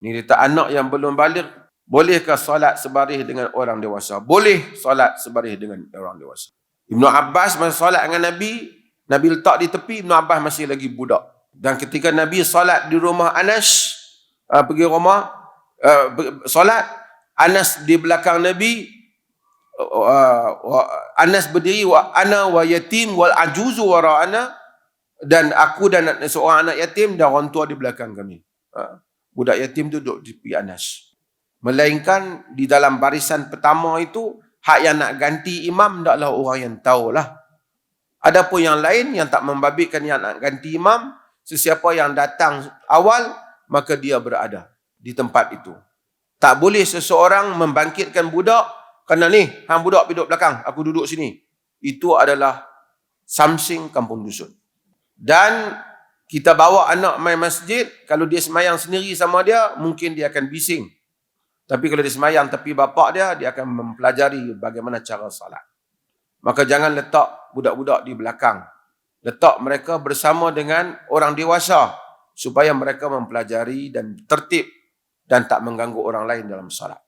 Ni kata anak yang belum balik, bolehkah solat sebaris dengan orang dewasa? Boleh solat sebaris dengan orang dewasa. Ibnu Abbas masa solat dengan Nabi, Nabi letak di tepi, Ibnu Abbas masih lagi budak. Dan ketika Nabi solat di rumah Anas, uh, pergi rumah, uh, solat, Anas di belakang Nabi, uh, Anas berdiri, wa ana wa yatim wal ajuzu wara'ana, dan aku dan seorang anak yatim dan orang tua di belakang kami. Uh, budak yatim tu duduk di tepi Anas. Melainkan di dalam barisan pertama itu, hak yang nak ganti imam taklah orang yang tahulah. Adapun yang lain yang tak membabitkan yang nak ganti imam, sesiapa yang datang awal, maka dia berada di tempat itu. Tak boleh seseorang membangkitkan budak, kerana ni, hang budak duduk belakang, aku duduk sini. Itu adalah samsing kampung dusun. Dan kita bawa anak main masjid, kalau dia semayang sendiri sama dia, mungkin dia akan bising. Tapi kalau dia semayang tepi bapak dia, dia akan mempelajari bagaimana cara salat. Maka jangan letak budak-budak di belakang. Letak mereka bersama dengan orang dewasa supaya mereka mempelajari dan tertib dan tak mengganggu orang lain dalam salat.